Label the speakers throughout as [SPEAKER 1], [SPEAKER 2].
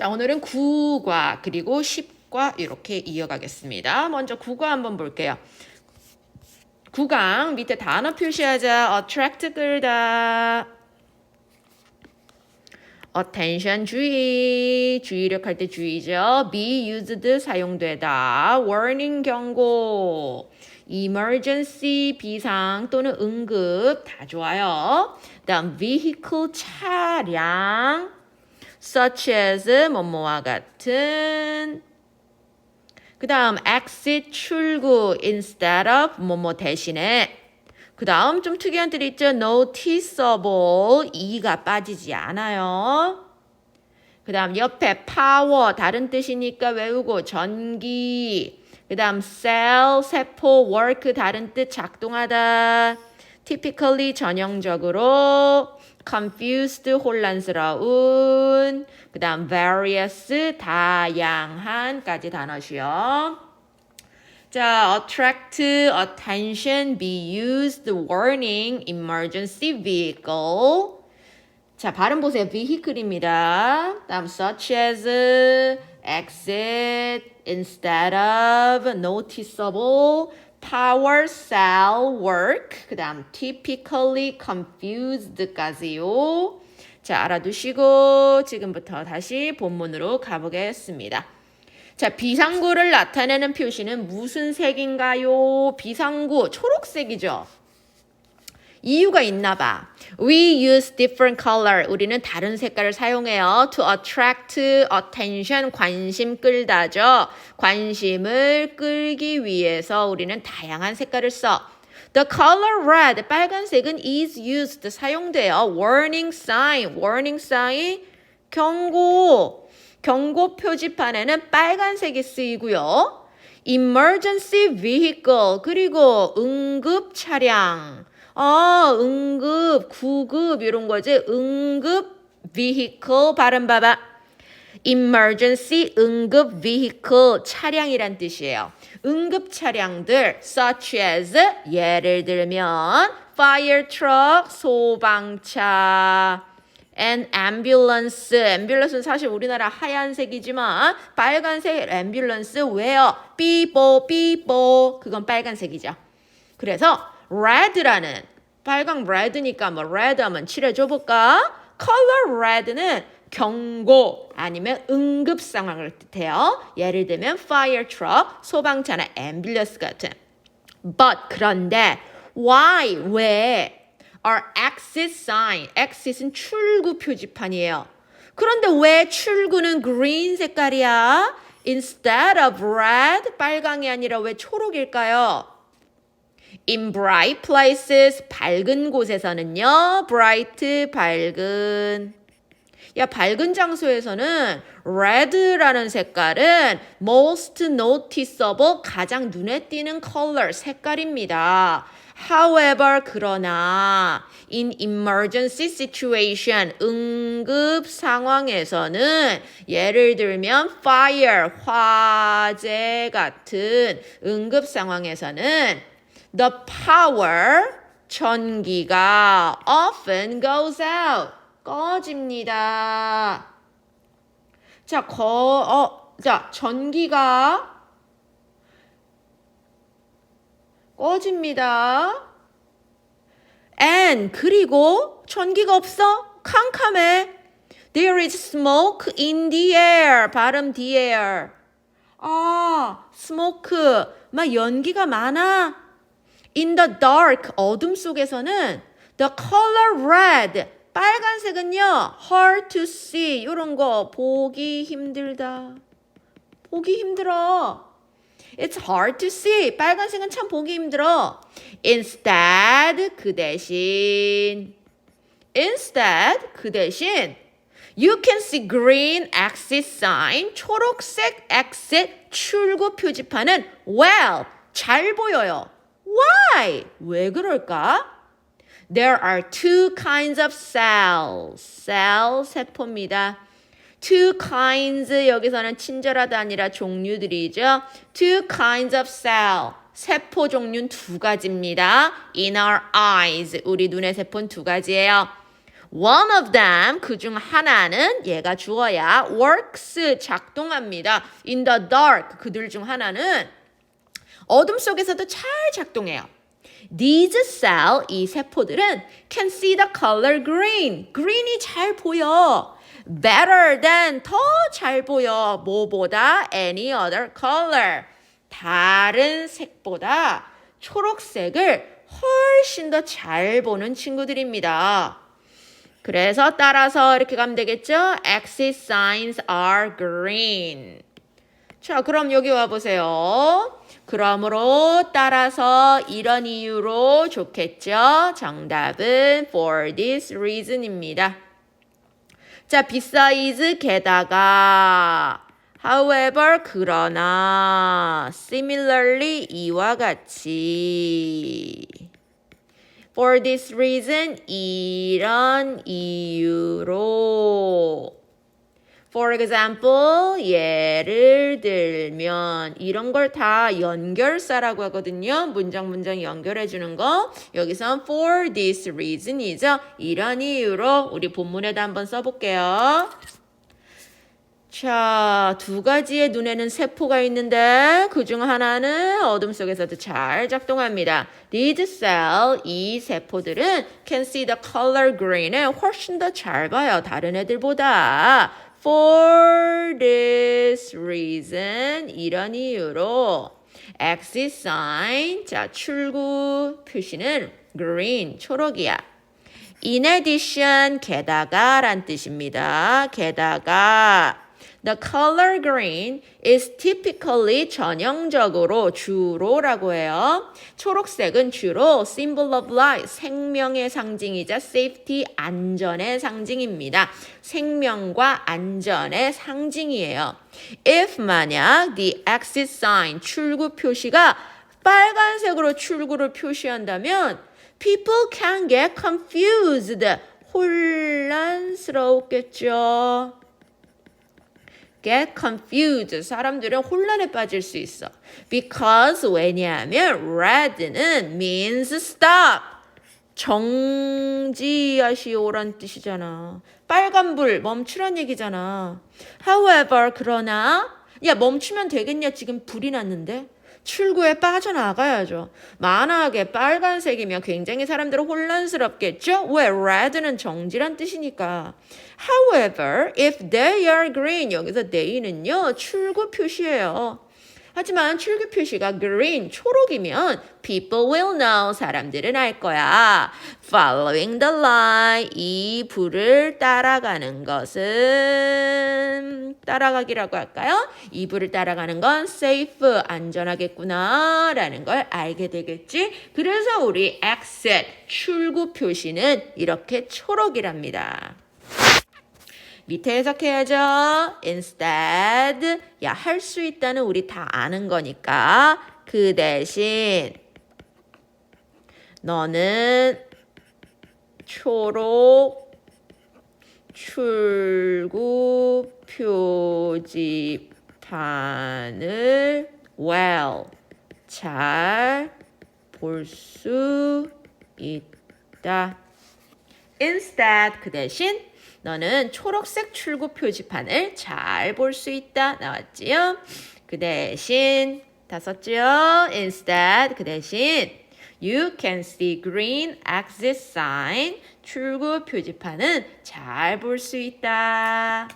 [SPEAKER 1] 자, 오늘은 9과 그리고 10과 이렇게 이어가겠습니다. 먼저 9과 한번 볼게요. 9강 밑에 단어 표시하자. attract 끌다. attention 주의. 주의력 할 때 주의죠. be used 사용되다. warning 경고. emergency 비상 또는 응급 다 좋아요. 다음 vehicle 차량 such as 뭐뭐와 같은. 그 다음 exit 출구 instead of 뭐뭐 대신에. 그 다음 좀 특이한 뜻 있죠. noticeable 이가 빠지지 않아요. 그 다음 옆에 power 다른 뜻이니까 외우고 전기. 그 다음 cell 세포 work 다른 뜻 작동하다. typically 전형적으로 confused 혼란스러운 그 다음 various 다양한까지 단어시요 자 attract attention be used warning emergency vehicle 자 발음 보세요 vehicle입니다 다음 such as exit instead of noticeable power cell work 그 다음 typically confused까지요. 자 알아두시고 지금부터 다시 본문으로 가보겠습니다. 자 비상구를 나타내는 표시는 무슨 색인가요? 비상구 초록색이죠. 이유가 있나 봐. We use different color. 우리는 다른 색깔을 사용해요. To attract attention. 관심 끌다죠. 관심을 끌기 위해서 우리는 다양한 색깔을 써. The color red. 빨간색은 is used. 사용돼요. Warning sign. Warning sign. 경고. 경고 표지판에는 빨간색이 쓰이고요. Emergency vehicle. 그리고 응급 차량. 아, 응급, 구급 이런 거지. 응급 vehicle 발음 봐봐. emergency 응급 vehicle 차량이란 뜻이에요. 응급 차량들 such as 예를 들면 fire truck 소방차 and ambulance. ambulance는 사실 우리나라 하얀색이지만 빨간색 ambulance 왜요? 삐뽀 삐뽀 그건 빨간색이죠. 그래서 red라는 빨강 red니까 뭐 red 하면 칠해줘 볼까? color red는 경고 아니면 응급 상황을 뜻해요. 예를 들면 fire truck, 소방차나 ambulance 같은. But 그런데 why 왜 are exit sign exit은 출구 표지판이에요. 그런데 왜 출구는 green 색깔이야? Instead of red 빨강이 아니라 왜 초록일까요? In bright places, 밝은 곳에서는요, bright, 밝은. 야, 밝은 장소에서는 red라는 색깔은 most noticeable, 가장 눈에 띄는 color, 색깔입니다. However, 그러나, in emergency situation, 응급 상황에서는 예를 들면 fire, 화재 같은 응급 상황에서는 The power 전기가 often goes out 꺼집니다. 자, 거, 어, 자, 전기가 꺼집니다. and 그리고 전기가 없어 캄캄해. There is smoke in the air. 발음 the air. 아, smoke. 막 연기가 많아. In the dark, 어둠 속에서는 the color red, 빨간색은요, hard to see, 이런 거 보기 힘들다. 보기 힘들어. It's hard to see. 빨간색은 참 보기 힘들어. Instead, 그 대신. Instead, 그 대신. You can see green exit sign. 초록색 exit 출구 표지판은 well. 잘 보여요. Why? 왜 그럴까? There are two kinds of cells. cell 세포입니다. Two kinds 여기서는 친절하다 아니라 종류들이죠. Two kinds of cell. 세포 종류는 두 가지입니다. In our eyes. 우리 눈의 세포는 두 가지예요. One of them 그 중 하나는 얘가 주어야 works 작동합니다. In the dark 그들 중 하나는 어둠 속에서도 잘 작동해요. These cell 이 세포들은 can see the color green. green이 잘 보여. better than 더 잘 보여. 뭐보다 any other color. 다른 색보다 초록색을 훨씬 더 잘 보는 친구들입니다. 그래서 따라서 이렇게 가면 되겠죠? Exit signs are green. 자, 그럼 여기 와 보세요. 그러므로 따라서 이런 이유로 좋겠죠? 정답은 for this reason입니다. 자, besides 게다가 however 그러나 similarly 이와 같이 For this reason 이런 이유로 For example 예를 들면 이런 걸 다 연결사라고 하거든요. 문장 문장 연결해 주는 거. 여기선 for this reason이죠. 이런 이유로 우리 본문에다 한번 써 볼게요. 자, 두 가지의 눈에는 세포가 있는데 그중 하나는 어둠 속에서도 잘 작동합니다. These cell, 이 세포들은 can see the color green을 훨씬 더 잘 봐요. 다른 애들보다. For this reason, 이런 이유로 exit sign, 자, 출구 표시는 green, 초록이야. In addition, 게다가 란 뜻입니다. 게다가 The color green is typically 전형적으로 주로라고 해요. 초록색은 주로 symbol of life, 생명의 상징이자 safety, 안전의 상징입니다. 생명과 안전의 상징이에요. If 만약 the exit sign, 출구 표시가 빨간색으로 출구를 표시한다면 people can get confused. 혼란스러웠겠죠. Get confused. 사람들은 혼란에 빠질 수 있어. Because 왜냐하면 red는 means stop. 정지하시오란 뜻이잖아. 빨간불 멈추란 얘기잖아. However 그러나 야 멈추면 되겠냐 지금 불이 났는데 출구에 빠져나가야죠. 만약에 빨간색이면 굉장히 사람들은 혼란스럽겠죠? 왜? red는 정지란 뜻이니까. However, if they are green, 여기서 they는요, 출구 표시예요. 하지만 출구 표시가 green, 초록이면 people will know, 사람들은 알 거야. Following the light, 이 불을 따라가는 것은 따라가기라고 할까요? 이 불을 따라가는 건 safe, 안전하겠구나 라는 걸 알게 되겠지. 그래서 우리 exit, 출구 표시는 이렇게 초록이랍니다. 밑에 해석해야죠. instead. 야, 할 수 있다는 우리 다 아는 거니까. 그 대신 너는 초록 출구 표지판을 well 잘 볼 수 있다. instead 그 대신 너는 초록색 출구 표지판을 잘 볼 수 있다. 나왔지요? 그 대신 다 썼지요? Instead 그 대신 You can see green exit sign 출구 표지판은 잘 볼 수 있다.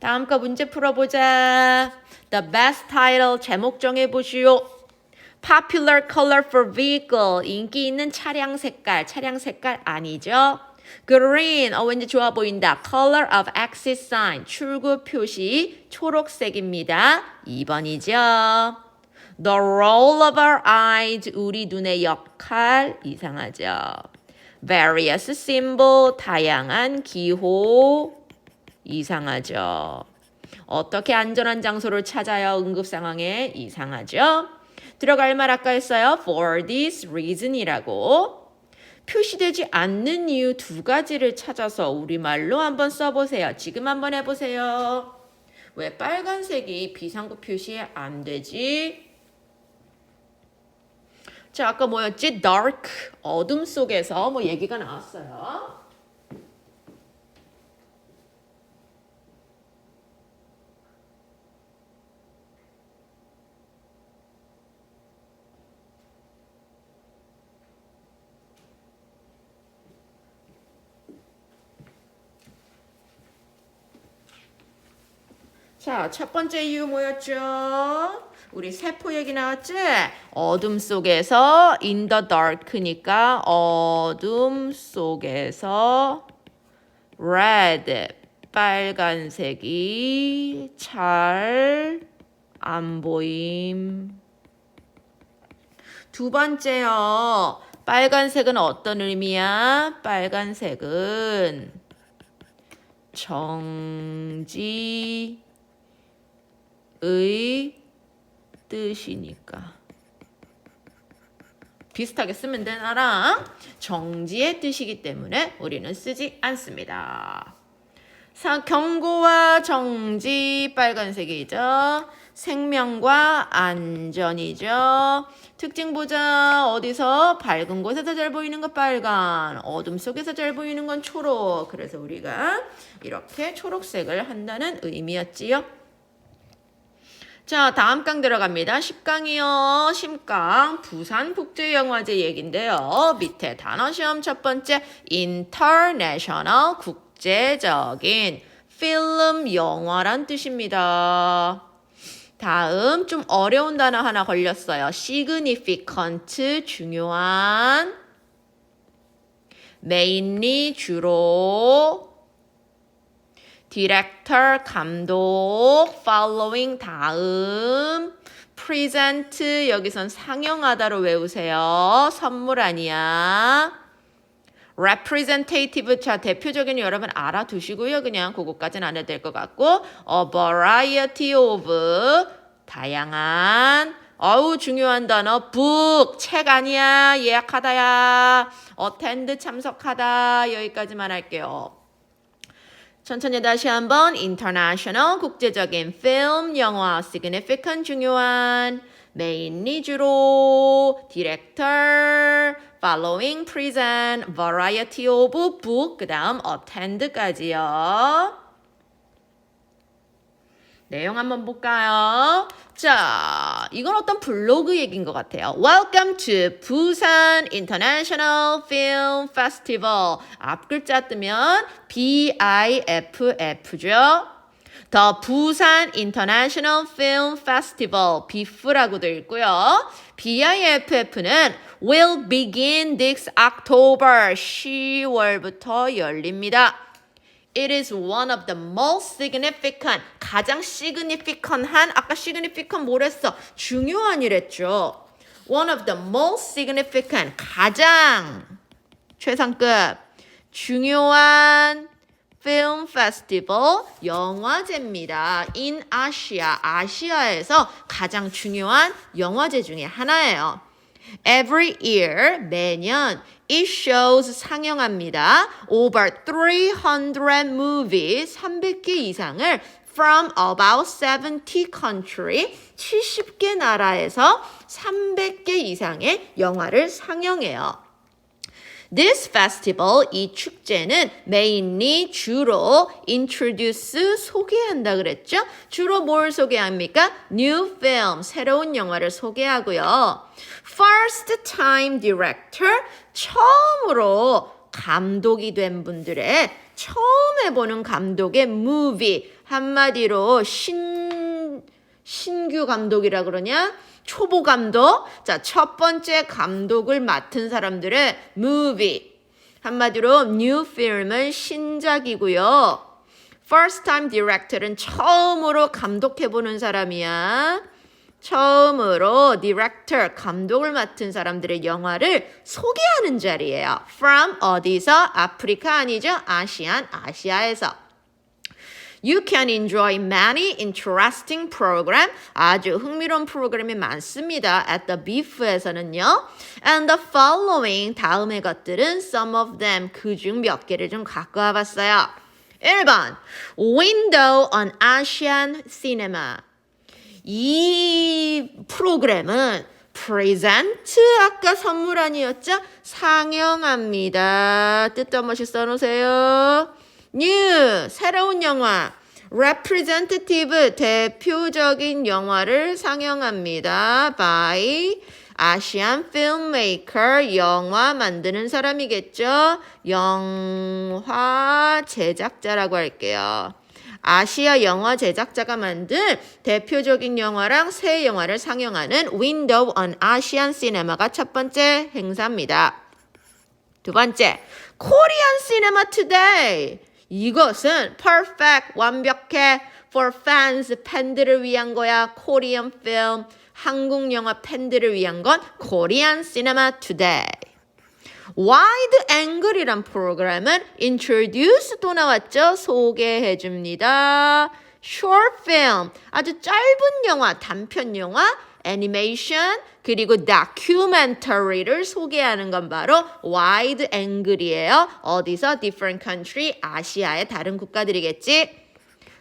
[SPEAKER 1] 다음 거 문제 풀어보자. The best title 제목 정해보시오. Popular color for vehicle 인기 있는 차량 색깔 차량 색깔 아니죠? Green 어 왠지 좋아 보인다. Color of exit sign 출구 표시 초록색입니다. 2번이죠. The role of our eyes 우리 눈의 역할 이상하죠. Various symbol 다양한 기호 이상하죠. 어떻게 안전한 장소를 찾아요? 응급 상황에 이상하죠. 들어갈 말 아까 했어요. For this reason이라고. 표시되지 않는 이유 두 가지를 찾아서 우리말로 한번 써보세요. 지금 한번 해보세요. 왜 빨간색이 비상구 표시에 안 되지? 자, 아까 뭐였지? dark, 어둠 속에서 뭐 얘기가 나왔어요. 자, 첫 번째 이유 뭐였죠? 우리 세포 얘기 나왔지? 어둠 속에서 in the dark니까 어둠 속에서 red 빨간색이 잘 안 보임. 두 번째요. 빨간색은 어떤 의미야? 빨간색은 정지 의 뜻이니까. 비슷하게 쓰면 돼, 나랑. 정지의 뜻이기 때문에 우리는 쓰지 않습니다. 사, 경고와 정지 빨간색이죠. 생명과 안전이죠. 특징 보자. 어디서 밝은 곳에서 잘 보이는 거 빨간, 어둠 속에서 잘 보이는 건 초록. 그래서 우리가 이렇게 초록색을 한다는 의미였지요. 자, 다음 강 들어갑니다. 10강이요. 10강 부산 국제영화제 얘긴데요. 밑에 단어 시험 첫 번째 international 국제적인 필름 영화란 뜻입니다. 다음 좀 어려운 단어 하나 걸렸어요. significant 중요한 mainly 주로 디렉터 감독 following 다음. present 여기선 상영하다로 외우세요. 선물 아니야. representative 자 대표적인 여러분 알아두시고요. 그냥 그거까지는 안 해도 될 것 같고. a variety of. 다양한. 어우 중요한 단어. book. 책 아니야. 예약하다야. attend 참석하다. 여기까지만 할게요. 천천히 다시 한번 international 국제적인 film 영화 significant 중요한 mainly 주로 director following present variety of book 그다음 attend까지요. 내용 한번 볼까요? 자, 이건 어떤 블로그 얘기인 것 같아요. Welcome to Busan International Film Festival. 앞 글자 뜨면 B-I-F-F죠. Busan International Film Festival, BIF라고 되어 있고요. BIFF는 will begin this October, 10월부터 열립니다. It is one of the most significant, 가장 significant한, 아까 significant 뭐랬어? 중요한 이랬죠. One of the most significant, 가장 최상급, 중요한 film festival, 영화제입니다. In Asia, 아시아에서 가장 중요한 영화제 중에 하나예요. Every year, 매년 it shows 상영합니다. Over 300 movies, 300개 이상을 from about 70 country, 70개 나라에서 300개 이상의 영화를 상영해요. This festival, 이 축제는 mainly 주로 introduce, 소개한다 그랬죠? 주로 뭘 소개합니까? New film, 새로운 영화를 소개하고요. First time director, 처음으로 감독이 된 분들의 처음 해보는 감독의 movie, 한마디로 신, 신규 감독이라 그러냐? 초보 감독. 자, 첫 번째 감독을 맡은 사람들의 movie. 한마디로 new film은 신작이고요. first time director는 처음으로 감독해 보는 사람이야. 처음으로 디렉터 감독을 맡은 사람들의 영화를 소개하는 자리예요. From 어디서? 아프리카 아니죠? 아시안 아시아에서. You can enjoy many interesting program. 아주 흥미로운 프로그램이 많습니다. At the Beef에서는요. And the following 다음의 것들은 some of them 그 중 몇 개를 좀 갖고 와봤어요. 1번 Window on Asian Cinema 이 프로그램은 present 아까 선물 아니었죠? 상영합니다. 뜻도 한 번씩 써놓으세요. New 새로운 영화 representative 대표적인 영화를 상영합니다. by 아시안 filmmaker 영화 만드는 사람이겠죠. 영화 제작자라고 할게요. 아시아 영화 제작자가 만든 대표적인 영화랑 새 영화를 상영하는 Window on Asian Cinema가 첫 번째 행사입니다. 두 번째, Korean Cinema Today. 이것은 perfect, 완벽해, for fans, 팬들을 위한 거야. Korean film, 한국 영화 팬들을 위한 건 Korean Cinema Today. 와이드 앵글이란 프로그램은 introduce 또 나왔죠. 소개해 줍니다. short film 아주 짧은 영화, 단편 영화, 애니메이션 그리고 documentary를 소개하는 건 바로 와이드 앵글이에요. 어디서 different country 아시아의 다른 국가들이겠지.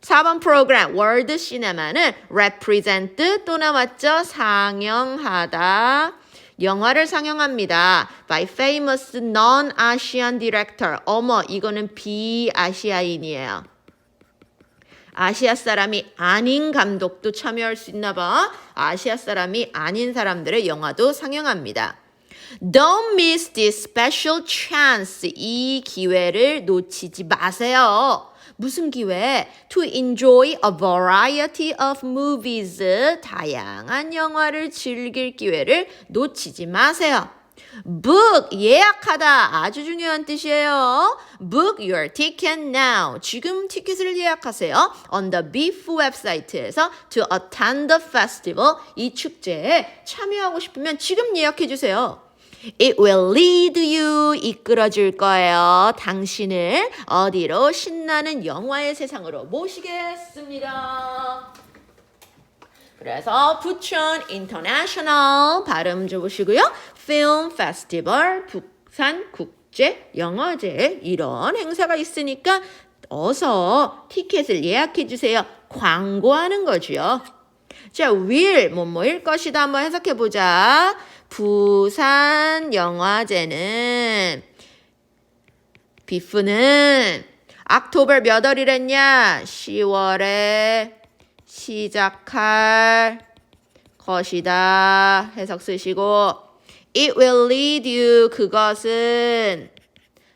[SPEAKER 1] 4번 프로그램 월드 시네마는 represent 또 나왔죠. 상영하다. 영화를 상영합니다. by famous non-Asian director. 어머, 이거는 비아시아인이에요. 아시아 사람이 아닌 감독도 참여할 수 있나 봐. 아시아 사람이 아닌 사람들의 영화도 상영합니다. Don't miss this special chance. 이 기회를 놓치지 마세요. 무슨 기회? To enjoy a variety of movies. 다양한 영화를 즐길 기회를 놓치지 마세요. Book 예약하다 아주 중요한 뜻이에요. book your ticket now. 지금 티켓을 예약하세요. on the BIF 웹사이트에서 to attend the festival 이 축제에 참여하고 싶으면 지금 예약해 주세요. It will lead you 이끌어 줄 거예요. 당신을 어디로 신나는 영화의 세상으로 모시겠습니다. 그래서 부천 인터내셔널 발음 좋으시고요. 필름 페스티벌 북산 국제 영화제 이런 행사가 있으니까 어서 티켓을 예약해 주세요. 광고하는 거죠. 자, will 뭐뭐일 것이다 한번 해석해 보자. 부산 영화제는 비프는 악토벌 몇 월이랬냐? 10월에 시작할 것이다. 해석 쓰시고 It will lead you 그것은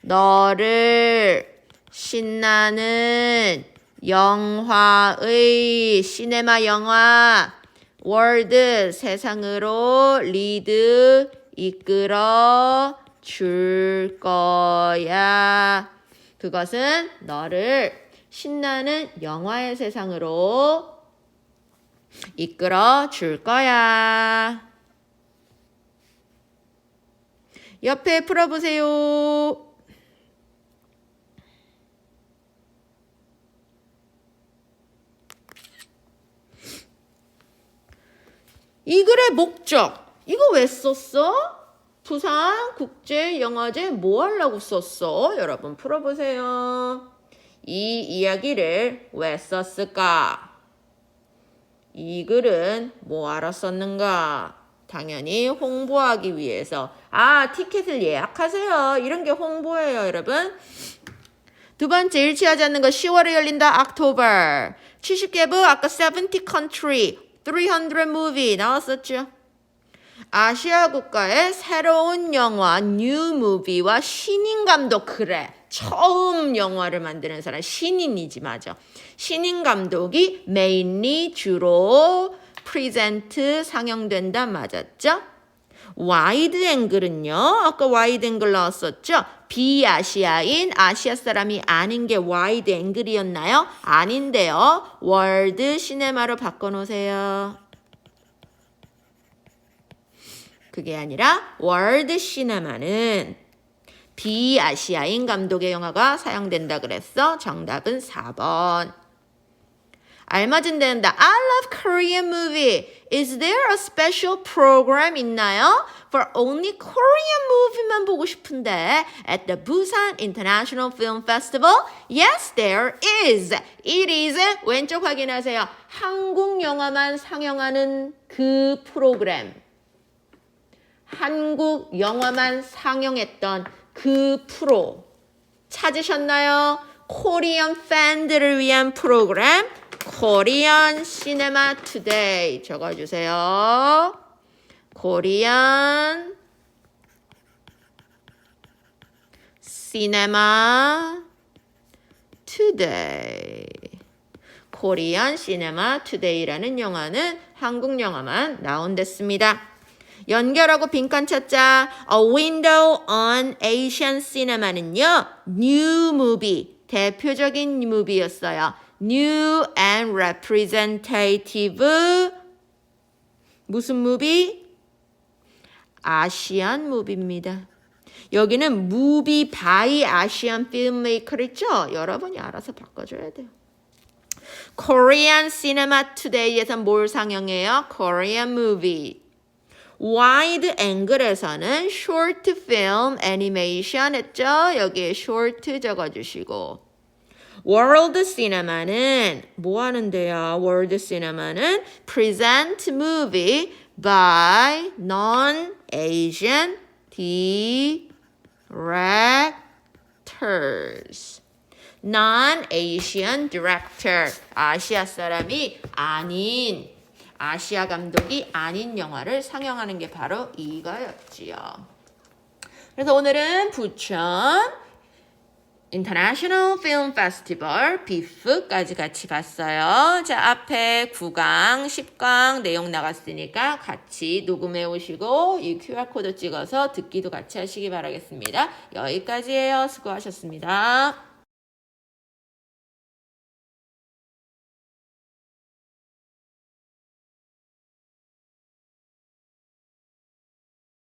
[SPEAKER 1] 너를 신나는 영화의 시네마 영화 월드 세상으로 리드 이끌어 줄 거야. 그것은 너를 신나는 영화의 세상으로 이끌어 줄 거야. 옆에 풀어보세요. 이 글의 목적. 이거 왜 썼어? 부산 국제 영화제 뭐 하려고 썼어? 여러분 풀어보세요. 이 이야기를 왜 썼을까? 이 글은 뭐 썼는가? 당연히 홍보하기 위해서. 아, 티켓을 예약하세요. 이런 게 홍보예요, 여러분. 두 번째, 일치하지 않는 거 10월에 열린다. October. 70개국, 아까 70 country, 300 movie 나왔었죠. 아시아 국가의 새로운 영화, 뉴 무비와 신인 감독, 그래. 처음 영화를 만드는 사람, 신인이지, 맞아. 신인 감독이 메인리 주로 프리젠트 상영된다, 맞았죠? 와이드 앵글은요, 아까 와이드 앵글 나왔었죠? 비아시아인 아시아 사람이 아닌 게 와이드 앵글이었나요? 아닌데요. 월드 시네마로 바꿔 놓으세요. 그게 아니라 월드 시네마는 비아시아인 감독의 영화가 사용된다 그랬어. 정답은 4번. 알맞은 대응다. I love Korean movie. Is there a special program 있나요? For only Korean movie만 보고 싶은데 at the Busan International Film Festival? Yes, there is. It is. 왼쪽 확인하세요. 한국 영화만 상영하는 그 프로그램. 한국 영화만 상영했던 그 프로 찾으셨나요? 코리안 팬들을 위한 프로그램 코리안 시네마 투데이 적어주세요. 코리안 시네마 투데이 코리안 시네마 투데이라는 영화는 한국 영화만 나온댔습니다. 연결하고 빈칸 찾자. A Window on Asian Cinema는요. New movie. 대표적인 무비였어요. New and representative 무슨 무비? 아시안 무비입니다. 여기는 무비 바이 아시안 필메이커 있죠? 여러분이 알아서 바꿔줘야 돼요. Korean Cinema Today에서 뭘 상영해요? Korean movie. Wide Angle에서는 Short Film Animation 했죠? 여기에 Short 적어주시고 World Cinema는 뭐 하는데요? World Cinema는 Present Movie by Non-Asian Directors. non-Asian director. 아시아 사람이 아닌, 아시아 감독이 아닌 영화를 상영하는 게 바로 이거였지요. 그래서 오늘은 부천 International Film Festival 비프까지 같이 봤어요. 자, 앞에 9강, 10강 내용 나갔으니까 같이 녹음해 오시고 이 QR코드 찍어서 듣기도 같이 하시기 바라겠습니다. 여기까지예요. 수고하셨습니다.